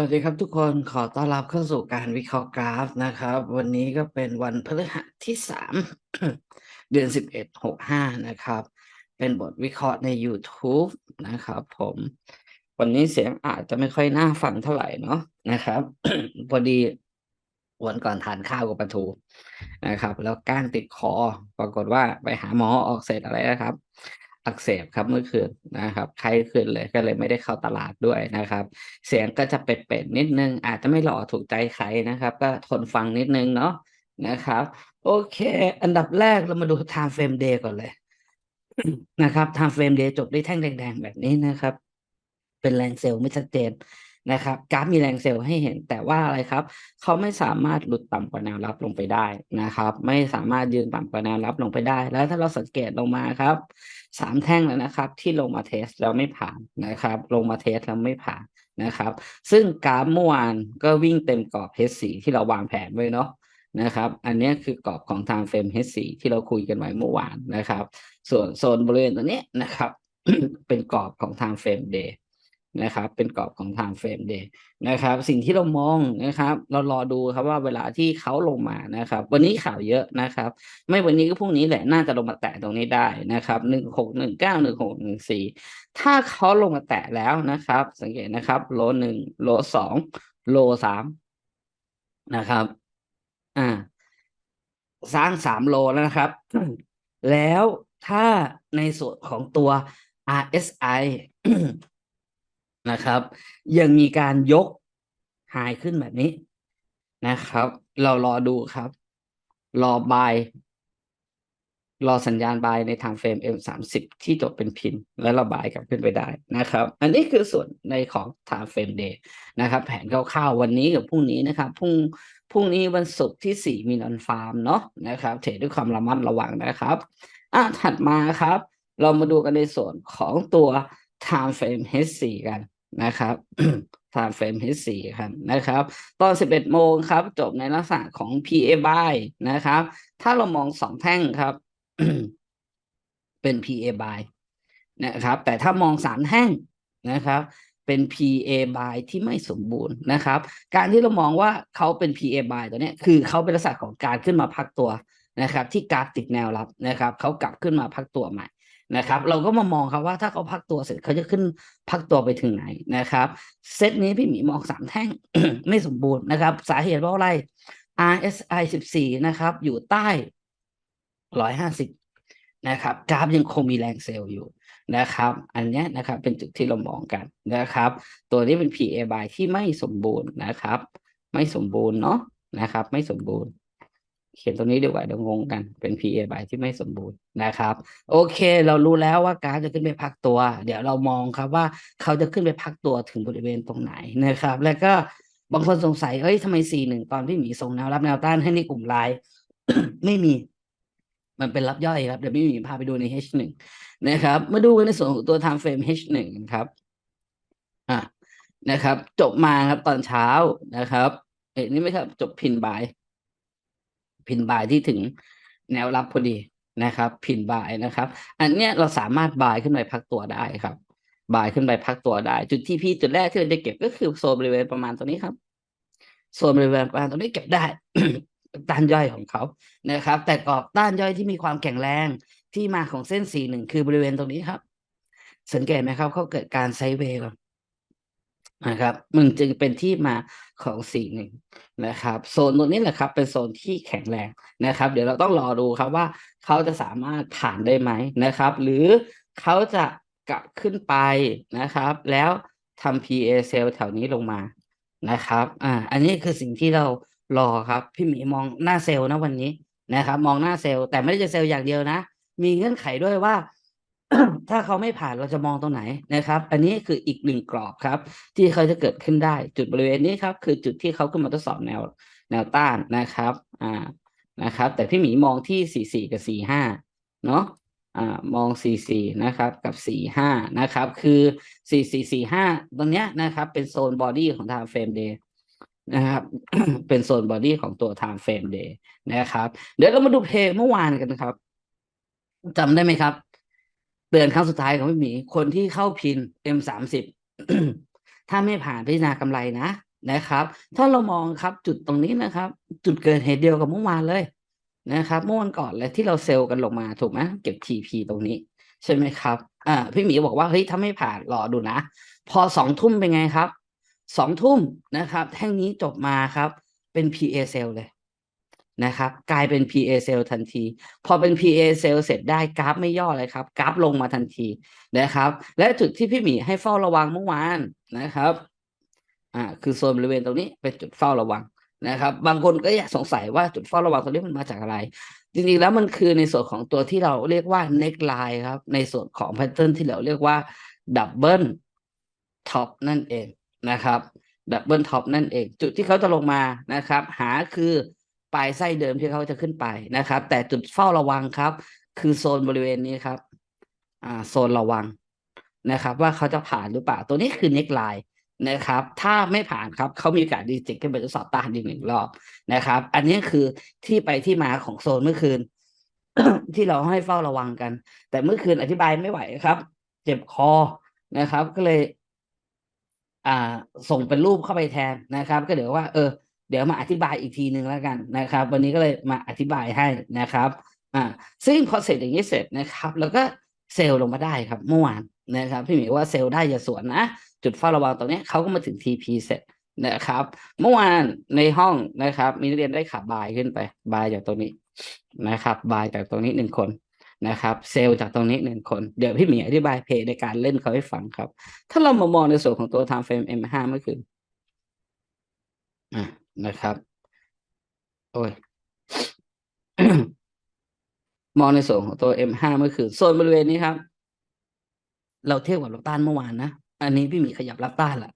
วัสดีครับทุกคนขอต้อนรับเข้าสู่การวิเคราะห์กราฟนะครับ วันนี้ก็เป็นวันพฤหัสที่สามเดือนสิบเอ็ดหกห้านะครับ เป็นบทวิเคราะห์ใน YouTube นะครับ ผม วันนี้เสียงอาจจะไม่ค่อยน่าฟังเท่าไหร่เนาะนะครับพอดีวันก่อนทานข้าวกับปลาทูนะครับ แล้วก้างติดคอ ปรากฏว่าไปหาหมอออกเสร็จอะไรนะครับ อักเสบครับเมื่อคืนนะครับไข้ขึ้นเลยก็เลยไม่ได้เข้าตลาดด้วยนะครับ เสียงก็จะเป็ดๆนิดนึง อาจจะไม่หล่อถูกใจใครนะครับ ก็ทนฟังนิดนึงเนาะนะครับ โอเค อันดับแรกเรามาดู time frame day ก่อนเลยนะครับ time frame day จบด้วยแท่งแดงๆแบบนี้นะครับ เป็นแรงเซลล์ไม่ชัดเจน นะครับกราฟมีแรงเซลล์ให้เห็นแต่ว่าอะไรครับ เขาไม่สามารถหลุดต่ำกว่าแนวรับลงไปได้นะครับ ไม่สามารถยืนต่ำกว่าแนวรับลงไปได้ แล้วถ้าเราสังเกตลงมาครับสามแท่งแล้วนะครับ ที่ลงมาเทสแล้วไม่ผ่านนะครับ ลงมาเทสแล้วไม่ผ่านนะครับ ซึ่งกราฟเมื่อวานก็วิ่งเต็มกรอบ H4 ที่เราวางแผนไว้เนาะนะครับ อันนี้คือกรอบของ time frame H4 ที่เราคุยกันไว้เมื่อวานนะครับ ส่วนโซนบริเวณตัวนี้นะครับ เป็นกรอบของ time frame day นะครับ เป็นกรอบของ time frame day นะครับ สิ่งที่เรามองนะครับ เรารอดูครับว่าเวลาที่เขาลงมานะครับ วันนี้ข่าวเยอะนะครับ ไม่วันนี้ก็พรุ่งนี้แหละน่าจะลงมาแตะตรงนี้ได้นะครับหนึ่งหกหนึ่งเก้าหนึ่งหกหนึ่งสี่ถ้าเขาลงมาแตะแล้วนะครับ สังเกตนะครับ โลหนึ่งโลสองโลสามนะครับ อ่า สร้างสามโลแล้วนะครับ แล้วถ้าในส่วนของตัว RSI นะครับ ยังมีการยกหายขึ้นแบบนี้นะครับ เรารอดูครับ รอบาย รอสัญญาณบายใน time frame M สามสิบที่จบเป็นพิน แล้วระบายกลับขึ้นไปได้นะครับ อันนี้คือส่วนในของ time frame day นะครับ แผนคร่าวๆวันนี้กับพรุ่งนี้นะครับพรุ่งพรุ่งนี้วันศุกร์ที่สี่มีนอนฟาร์มเนาะนะครับเทรดด้วยความระมัดระวังนะครับอะถัดมาครับ เรามาดูกันในส่วนของตัว time frame H4 กัน นะครับ time frame H4 ครับนะครับ ตอน 11 โมงครับ จบในลักษณะของ PA buy นะครับ ถ้าเรามองสองแท่งครับ เป็น PA buy นะครับ แต่ถ้ามองสามแท่งนะครับ เป็น PA buy ที่ไม่สมบูรณ์นะครับ การที่เรามองว่าเขาเป็น PA buy ตัวนี้คือเขาเป็นลักษณะของการขึ้นมาพักตัวนะครับ ที่กราฟติดแนวรับนะครับเขากลับขึ้นมาพักตัวใหม่ นะครับ เราก็มามองครับว่าถ้าเขาพักตัวเสร็จเขาจะขึ้นพักตัวไปถึงไหนนะครับ เซตนี้พี่หมีมองสามแท่งไม่สมบูรณ์นะครับ สาเหตุเพราะอะไร RSI 14 นะครับ อยู่ใต้ร้อยห้าสิบนะครับ กราฟยังคงมีแรงเซลล์อยู่นะครับ อันนี้นะครับเป็นจุดที่เรามองกันนะครับ ตัวนี้เป็น PA by ที่ไม่สมบูรณ์นะครับ ไม่สมบูรณ์เนาะนะครับ ไม่สมบูรณ์ เขียนตรงนี้ดีกว่าเดี๋ยวงงกันเป็น PA by ที่ไม่สมบูรณ์นะครับ โอเค เรารู้แล้วว่ากาฟจะขึ้นไปพักตัว เดี๋ยวเรามองครับว่าเขาจะขึ้นไปพักตัวถึงบริเวณตรงไหนนะครับ แล้วก็บางคนสงสัยเอ้ยทำไม C1 ตอนที่หมีส่งแนวรับแนวต้านให้ในกลุ่มไลน์ไม่มี มันเป็นรับย่อยครับเดี๋ยวพี่มีพาไปดูใน H1 นะครับมาดูกันในส่วนของตัว time frame H1 ครับอะนะครับ จบมาครับตอนเช้านะครับเอ็นี่ไม่ครับจบพินบาย พินบายที่ถึงแนวรับพอดีนะครับ พินบายนะครับ อันเนี้ยเราสามารถบายขึ้นไปพักตัวได้ครับบายขึ้นไปพักตัวได้ จุดที่พี่จุดแรกที่เราจะเก็บก็คือโซนบริเวณประมาณตรงนี้ครับโซนบริเวณประมาณตรงนี้เก็บได้ต้านย่อยของเขานะครับ แต่กรอบต้านย่อยที่มีความแข็งแรงที่มาของเส้นสีหนึ่งคือบริเวณตรงนี้ครับ สังเกตไหมครับเขาเกิดการไซเวย์ก่อน นะครับมันจึงเป็นที่มาของสีหนึ่งนะครับ โซนตรงนี้แหละครับ เป็นโซนที่แข็งแรงนะครับ เดี๋ยวเราต้องรอดูครับว่าเขาจะสามารถผ่านได้ไหมนะครับ หรือเขาจะกลับขึ้นไปนะครับ แล้วทำ PA cell แถวนี้ลงมานะครับ อ่า อันนี้คือสิ่งที่เรารอครับ พี่หมีมองหน้าเซลล์นะวันนี้นะครับ มองหน้าเซลล์แต่ไม่ได้จะเซลล์อย่างเดียวนะ มีเงื่อนไขด้วยว่า ถ้าเขาไม่ผ่านเราจะมองตรงไหนนะครับ อันนี้คืออีกหนึ่งกรอบครับ ที่เขาจะเกิดขึ้นได้จุดบริเวณนี้ครับคือจุดที่เขาขึ้นมาทดสอบแนวแนวต้านนะครับอ่านะครับ แต่พี่หมีมองที่สี่สี่กับสี่ห้าเนาะอ่ามองสี่สี่นะครับกับสี่ห้านะครับ คือสี่สี่สี่ห้าตรงเนี้ยนะครับ เป็นโซนบอดี้ของ time frame day นะครับ เป็นโซนบอดี้ของตัว time frame day นะครับ เดี๋ยวเรามาดูเพลงเมื่อวานกันนะครับจำได้ไหมครับ ตือนครั้งสุดท้ายของพี่หมี คนที่เข้าพิน M สามสิบถ้าไม่ผ่านพิจารณากำไรนะนะครับ ถ้าเรามองครับจุดตรงนี้นะครับ จุดเกิดเหตุเดียวกับเมื่อวานเลยนะครับ เมื่อวันก่อนเลยที่เราเซลล์กันลงมาถูกไหมเก็บ TP ตรงนี้ ใช่ไหมครับอ่าพี่หมีบอกว่าเฮ้ยถ้าไม่ผ่านรอดูนะ พอสองทุ่มเป็นไงครับสองทุ่มนะครับ แท่งนี้จบมาครับ เป็น PA sell เลย นะครับ กลายเป็น PA sell ทันที พอเป็น PA sell เสร็จได้กราฟไม่ย่อเลยครับ กราฟลงมาทันทีนะครับ และจุดที่พี่หมีให้เฝ้าระวังเมื่อวานนะครับอ่าคือโซนบริเวณตรงนี้เป็นจุดเฝ้าระวังนะครับ บางคนก็อยากสงสัยว่าจุดเฝ้าระวังตรงนี้มันมาจากอะไร จริงๆแล้วมันคือในส่วนของตัวที่เราเรียกว่า neck line ครับ ในส่วนของแพทเทิร์นที่เราเรียกว่า double top นั่นเองนะครับ double top นั่นเอง จุดที่เขาจะลงมานะครับ หาคือ ปลายไส้เดิมที่เขาจะขึ้นไปนะครับ แต่จุดเฝ้าระวังครับ คือโซนบริเวณนี้ครับ อ่า โซนระวังนะครับ ว่าเขาจะผ่านหรือเปล่า ตัวนี้คือ neck line นะครับ ถ้าไม่ผ่านครับเขามีโอกาสดีจ็กขึ้นไปทดสอบต้านอีกหนึ่งรอบนะครับ อันนี้คือที่ไปที่มาของโซนเมื่อคืน ที่เราให้เฝ้าระวังกัน แต่เมื่อคืนอธิบายไม่ไหวครับ เจ็บคอนะครับ ก็เลย อ่า ส่งเป็นรูปเข้าไปแทนนะครับ ก็เดี๋ยวว่า เออ เดี๋ยวมาอธิบายอีกทีหนึ่งแล้วกันนะครับ วันนี้ก็เลยมาอธิบายให้นะครับอ่าซึ่งพอเสร็จอย่างนี้เสร็จนะครับ แล้วก็เซลล์ลงมาได้ครับเมื่อวานนะครับพี่หมีว่าเซลล์ได้อย่าสวนนะ จุดเฝ้าระวังตรงนี้เขาก็มาถึง TP เสร็จนะครับ เมื่อวานในห้องนะครับ มีนักเรียนได้ขาบบายขึ้นไปบายจากตรงนี้นะครับบายจากตรงนี้หนึ่งคนนะครับ เซลล์จากตรงนี้หนึ่งคน เดี๋ยวพี่หมีอธิบายเพย์ในการเล่นเขาให้ฟังครับ ถ้าเรามามองในส่วนของตัว time frame M5 เมื่อคืน นะครับ โอ้ย มองในส่วนของตัว M5 เมื่อคืนโซนบริเวณนี้ครับ เราเทียบกับรับต้านเมื่อวานนะ อันนี้พี่หมีขยับรับต้านละ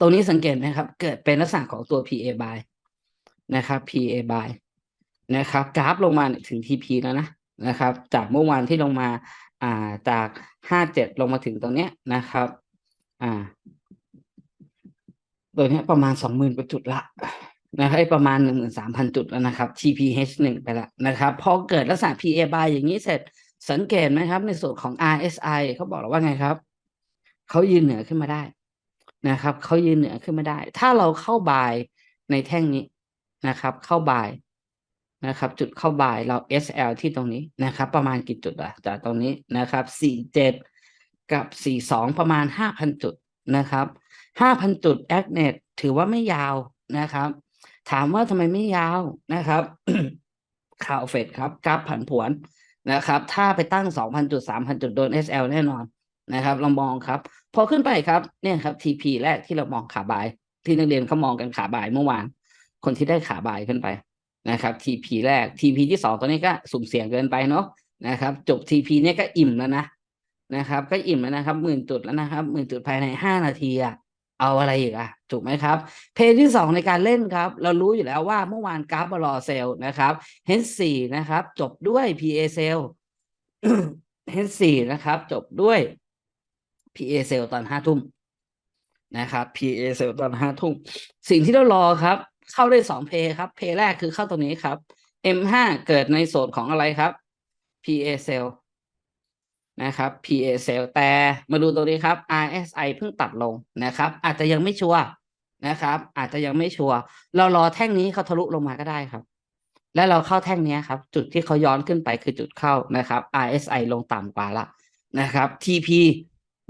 ตรงนี้สังเกตไหมครับ เกิดเป็นลักษณะของตัว PA buy นะครับ PA buy นะครับ กราฟลงมาถึง TP แล้วนะนะครับ จากเมื่อวานที่ลงมา อ่า จากห้าเจ็ดลงมาถึงตรงเนี้ยนะครับ อ่าตัวนี้ประมาณสองหมื่นกว่าจุดละ นะครับประมาณหนึ่งสามพันจุดแล้วนะครับ TPH หนึ่งไปล้วนะครับ พอเกิดลักษณะ PA buy อย่างนี้เสร็จสังเกตไหมครับ ในส่วนของ RSI เขาบอกเราว่าไงครับ เขายืนเหนือขึ้นมาได้นะครับเขายืนเหนือขึ้นมาได้ ถ้าเราเข้าบายในแท่งนี้นะครับ เข้าบายนะครับ จุดเข้าบายเรา SL ที่ตรงนี้นะครับ ประมาณกี่จุดอะจากตรงนี้นะครับ47 กับ 42 ประมาณ 5,000 จุดนะครับ 5,000 จุด a c n e t ถือว่าไม่ยาวนะครับ ถามว่าทำไมไม่ยาวนะครับ ข่าวเฟดครับกราฟผันผวนนะครับ ถ้าไปตั้ง 2,000 จุด 3,000 จุดโดน SL แน่นอนนะครับลองมองครับ พอขึ้นไปครับเนี่ยครับ TP แรกที่เรามองขาบาย ที่นักเรียนเขามองกันขาบายเมื่อวาน คนที่ได้ขาบายขึ้นไปนะครับ TP แรก TP ที่สองตัวนี้ก็สุ่มเสี่ยงเกินไปเนาะนะครับ จบ TP เนี่ยก็อิ่มแล้วนะนะครับ ก็อิ่มแล้วนะครับหมื่นจุดแล้วนะครับหมื่นจุดภายในห้านาทีอะเอาอะไรอีกอะ ถูกไหมครับ เพจที่สองในการเล่นครับ เรารู้อยู่แล้วว่าเมื่อวานกราฟบอลเซลนะครับ H4 นะครับ จบด้วย PA เซล H4 นะครับ จบด้วย PA เซลตอนห้าทุ่มนะครับ PA เซลตอนห้าทุ่มสิ่งที่เรารอครับ เข้าได้สองเพย์ครับ เพย์แรกคือเข้าตรงนี้ครับ M5 เกิดในโซนของอะไรครับ PA เซลนะครับ PA เซลแต่มาดูตรงนี้ครับ RSI เพิ่งตัดลงนะครับ อาจจะยังไม่ชัวร์ นะครับ อาจจะยังไม่ชัวร์เรารอแท่งนี้เขาทะลุลงมาก็ได้ครับ และเราเข้าแท่งนี้ครับ จุดที่เขาย้อนขึ้นไปคือจุดเข้านะครับ RSI ลงต่ำกว่าละนะครับ TP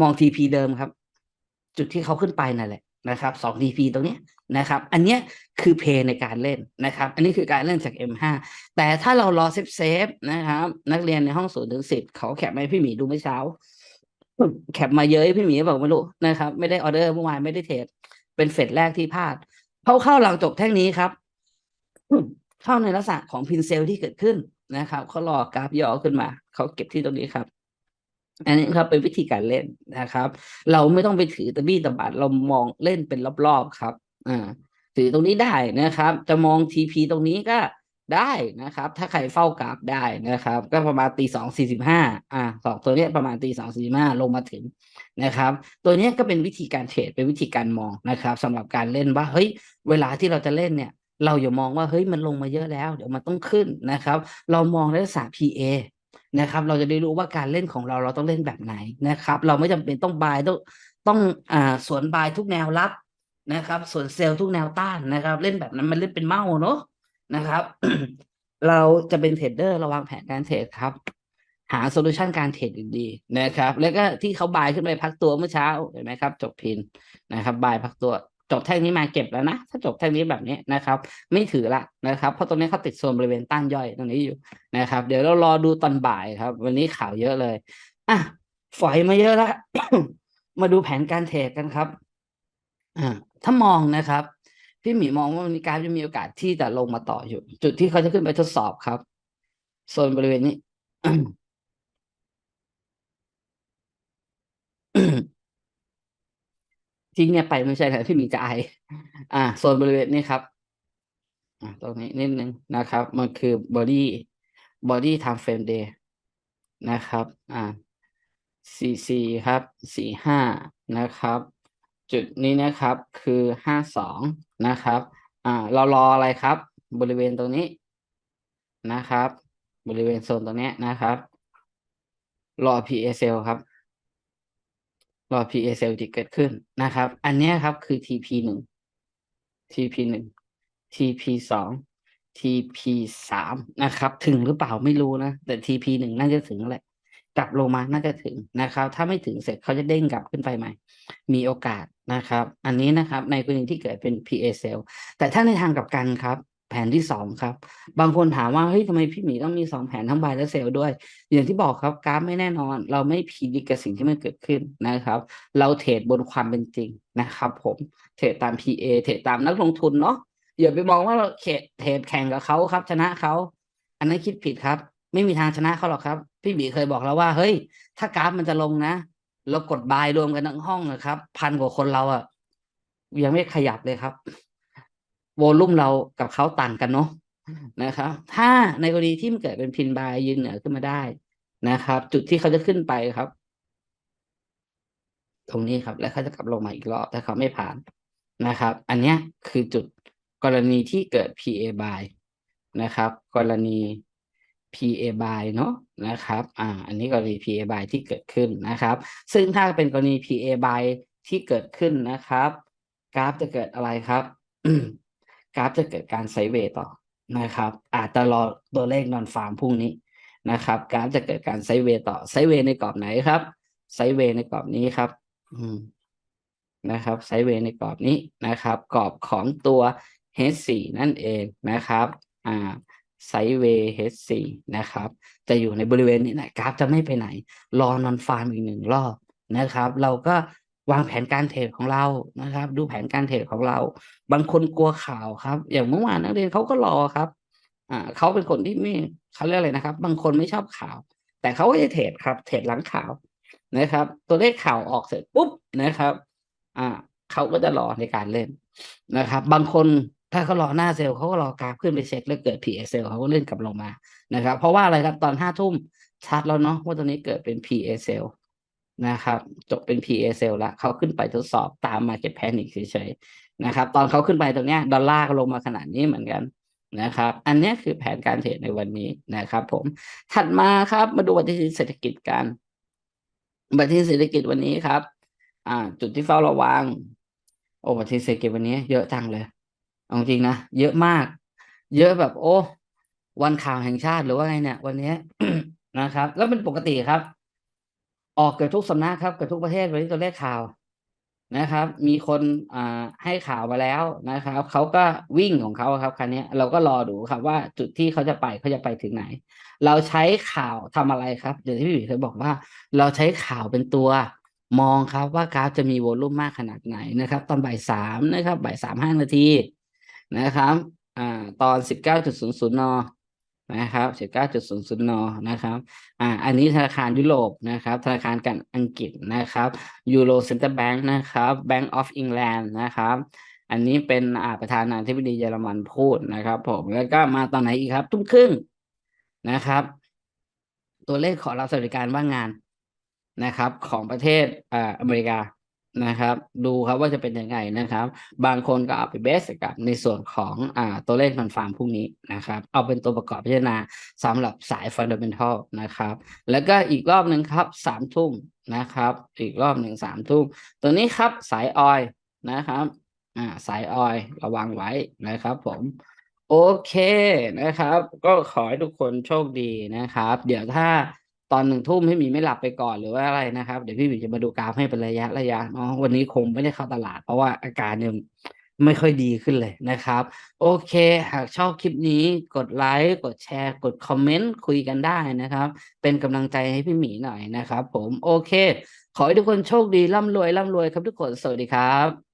มอง TP เดิมครับ จุดที่เขาขึ้นไปนั่นแหละนะครับสอง TP ตรงนี้นะครับ อันนี้คือเพย์ในการเล่นนะครับ อันนี้คือการเล่นจาก M5 แต่ถ้าเรารอเซฟเซฟนะครับ นักเรียนในห้องศูนย์ถึงสิบเขาแคปมาให้พี่หมีดูเมื่อเช้าแคปมาเยอะพี่หมีบอกไม่รู้นะครับ ไม่ได้ออเดอร์เมื่อวานไม่ได้เทรด เป็นเฟสแรกที่พลาดเขาเข้าหลังจบแท่งนี้ครับ เข้าในลักษณะของพินเซลที่เกิดขึ้นนะครับเขารอกราฟย่อขึ้นมา เขาเก็บที่ตรงนี้ครับ อันนี้ครับเป็นวิธีการเล่นนะครับ เราไม่ต้องไปถือตะบี้ตะบัดเรามองเล่นเป็นรอบๆครับ อ่า ถือตรงนี้ได้นะครับ จะมองทีพีตรงนี้ก็ ได้นะครับ ถ้าใครเฝ้ากราฟได้นะครับ ก็ประมาณตีสองสี่สิบห้าอ่าสองตัวนี้ประมาณตีสองสี่สิบห้าลงมาถึงนะครับ ตัวนี้ก็เป็นวิธีการเทรดเป็นวิธีการมองนะครับสำหรับการเล่นว่าเฮ้ย เวลาที่เราจะเล่นเนี่ย เราอย่ามองว่าเฮ้ยมันลงมาเยอะแล้ว เดี๋ยวมันต้องขึ้นนะครับ เรามองในลักษณะ PA นะครับ เราจะได้รู้ว่าการเล่นของเราเราต้องเล่นแบบไหนนะครับ เราไม่จำเป็นต้องบายต้องต้องอ่าสวนบายทุกแนวรับนะครับ ส่วนเซลล์ทุกแนวต้านนะครับ เล่นแบบนั้นมันเล่นเป็นเมาเนอะ นะครับ เราจะเป็นเทรดเดอร์ระวางแผนการเทรดครับ หาโซลูชันการเทรดดีๆนะครับ แล้วก็ที่เขาบายขึ้นไปพักตัวเมื่อเช้าเห็นไหมครับ จบพินนะครับบายพักตัวจบแท่งนี้มาเก็บแล้วนะ ถ้าจบแท่งนี้แบบนี้นะครับ ไม่ถือละนะครับ เพราะตรงนี้เขาติดโซนบริเวณต้านย่อยตรงนี้อยู่นะครับ เดี๋ยวเรารอดูตอนบ่ายครับ วันนี้ข่าวเยอะเลยอะฝอยมาเยอะล้วมาดูแผนการเทรดกันครับอ่าถ้ามองนะครับ พี่หมีมองว่ามีการจะมีโอกาสที่จะลงมาต่ออยู่ จุดที่เขาจะขึ้นไปทดสอบครับโซนบริเวณนี้ทิ้งเนี่ยไปไม่ใช่แต่พี่หมีจะไออ่าโซนบริเวณนี้ครับอ่าตรงนี้นิดนึงนะครับ มันคือ body body time frame day นะครับ อ่าสี่สี่ครับสี่ห้านะครับ จุดนี้นะครับคือห้าสอง นะครับ อ่า เรารออะไรครับ บริเวณตรงนี้นะครับ บริเวณโซนตรงนี้นะครับ รอ PA cell ครับ รอ PA cell ที่เกิดขึ้นนะครับ อันนี้ครับคือ TP หนึ่ง TP หนึ่ง TP สอง TP สามนะครับ ถึงหรือเปล่าไม่รู้นะ แต่ TP หนึ่งน่าจะถึงแหละ กลับลงมาน่าจะถึงนะครับ ถ้าไม่ถึงเสร็จเขาจะเด้งกลับขึ้นไปใหม่ มีโอกาสนะครับ อันนี้นะครับในกรณีที่เกิดเป็น PA cell แต่ถ้าในทางกลับกันครับ แผนที่สองครับ บางคนถามว่าเฮ้ยทำไมพี่หมีต้องมีสองแผนทั้งบายและเซลล์ด้วย อย่างที่บอกครับกราฟไม่แน่นอน เราไม่พีดิกับสิ่งที่มันเกิดขึ้นนะครับ เราเทรดบนความเป็นจริงนะครับ ผมเทรดตาม PA เทรดตามนักลงทุนเนาะอย่าไปมองว่าเราเทรดเทรดแข่งกับเขาครับ ชนะเขาอันนั้นคิดผิดครับ ไม่มีทางชนะเขาหรอกครับ พี่บีเคยบอกแล้วว่า เฮ้ย ถ้ากราฟมันจะลงนะเรากดบายรวมกันทั้งห้องนะครับ พันกว่าคนเราอะยังไม่ขยับเลยครับโวลุ่มเรากับเขาต่างกันเนาะนะครับ ถ้าในกรณีที่มันเกิดเป็นพินบายยืนเหนือขึ้นมาได้นะครับ จุดที่เขาจะขึ้นไปครับ ตรงนี้ครับ แล้วเขาจะกลับลงมาอีกรอบถ้าเขาไม่ผ่านนะครับ อันนี้คือจุดกรณีที่เกิด PA by นะครับ กรณี PA by เนาะนะครับ อ่า อันนี้กรณี PA by ที่เกิดขึ้นนะครับ ซึ่งถ้าเป็นกรณี PA by ที่เกิดขึ้นนะครับ กราฟจะเกิดอะไรครับ กราฟจะเกิดการไซเวย์ต่อนะครับ อาจจะรอตัวเลขนอนฟาร์มพรุ่งนี้นะครับ กราฟจะเกิดการไซเวย์ต่อไซเวย์ในกรอบไหนครับ ไซเวย์ในกรอบนี้ครับ อืมนะครับไซเวย์ในกรอบนี้นะครับ กรอบของตัว H4 นั่นเองนะครับ อ่า ไซเวย์ H4 นะครับ จะอยู่ในบริเวณนี้นะกราฟจะไม่ไปไหน รอนอนฟาร์มอีกหนึ่งรอบนะครับ เราก็วางแผนการเทรดของเรานะครับ ดูแผนการเทรดของเรา บางคนกลัวข่าวครับ อย่างเมื่อวานนักเรียนเขาก็รอครับอ่าเขาเป็นคนที่ไม่เขาเรียกอะไรนะครับ บางคนไม่ชอบข่าว แต่เขาก็จะเทรดครับเทรดหลังข่าวนะครับ ตัวเลขข่าวออกเสร็จปุ๊บนะครับ อ่าเขาก็จะรอในการเล่นนะครับ บางคน ถ้าเขารอหน้าเซลล์เขาก็รอกราฟขึ้นไปเช็คแล้วเกิด PA เซลล์เขาก็เลื่อนกลับลงมานะครับ เพราะว่าอะไรครับตอนห้าทุ่มชัดแล้วเนาะว่าตัวนี้เกิดเป็น PA เซลล์นะครับ จบเป็น PA เซลล์ละเขาขึ้นไปทดสอบตาม Market Panic เฉยๆนะครับ ตอนเขาขึ้นไปตรงเนี้ยดอลลาร์ก็ลงมาขนาดนี้เหมือนกันนะครับ อันนี้คือแผนการเทรดในวันนี้นะครับ ผม ถัดมาครับมาดูปฏิทินเศรษฐกิจกันปฏิทินเศรษฐกิจวันนี้ครับ อ่า จุดที่เฝ้าระวัง โอ้ปฏิทินเศรษฐกิจวันนี้เยอะจังเลย เอาจริงนะเยอะมาก เยอะแบบ โอ้ วันข่าวแห่งชาติหรือว่าไงเนี่ย วันนี้นะครับ แล้วเป็นปกติครับ ออกเกือบทุกสำนักครับเกือบทุกประเทศวันนี้ตัวเลขข่าวนะครับ มีคนอ่าให้ข่าวมาแล้วนะครับเขาก็วิ่งของเขาครับคันนี้เราก็รอดูครับว่าจุดที่เขาจะไปเขาจะไปถึงไหน เราใช้ข่าวทำอะไรครับอย่างที่พี่หมีเคยบอกว่า เราใช้ข่าวเป็นตัวมองครับว่ากราฟจะมีโวลุ่มมากขนาดไหนนะครับ ตอนบ่ายสามนะครับบ่ายสามห้านาที นะครับอ่าตอนสิบเก้าจุดศูนนะครับสิบเก้าจุดศูนนะครับอ่าอันนี้ธนาคารยุโรปนะครับธนาคารกันอังกฤษนะครับยูโรเซ็นเตอร์แบงค์นะครับ Bank of England นะครับอันนี้เป็นอ่าประธานาธิบดีเยอรมันพูดนะครับ ผมแล้วก็มาตอนไหนอีกครับ ทุ่มครึ่งนะครับ ตัวเลขขอรับสวัสดิการว่างงานนะครับ ของประเทศอ่าอเมริกา นะครับ ดูครับว่าจะเป็นยังไงนะครับ บางคนก็เอาไปเบสกับในส่วนของอ่าตัวเลขคอนฟาร์มพวกนี้นะครับ เอาเป็นตัวประกอบพิจารณาสำหรับสายฟันเดอร์เมนทัลนะครับ แล้วก็อีกรอบหนึ่งครับสามทุ่มนะครับ อีกรอบหนึ่งสามทุ่มตัวนี้ครับสายออยนะครับอ่าสายออยระวังไว้นะครับผมโอเคนะครับ ก็ขอให้ทุกคนโชคดีนะครับ เดี๋ยวถ้า ตอนหนึ่งทุ่มให้มีไม่หลับไปก่อนหรือว่าอะไรนะครับ เดี๋ยวพี่หมีจะมาดูกราฟให้เป็นระยะระยะเนาะวันนี้คงไม่ได้เข้าตลาด เพราะว่าอาการยังไม่ค่อยดีขึ้นเลยนะครับ โอเค หากชอบคลิปนี้กดไลค์กดแชร์ กดคอมเมนต์คุยกันได้นะครับ เป็นกำลังใจให้พี่หมีหน่อยนะครับ ผมโอเค ขอให้ทุกคนโชคดีร่ำรวยร่ำรวยครับทุกคนสวัสดีครับ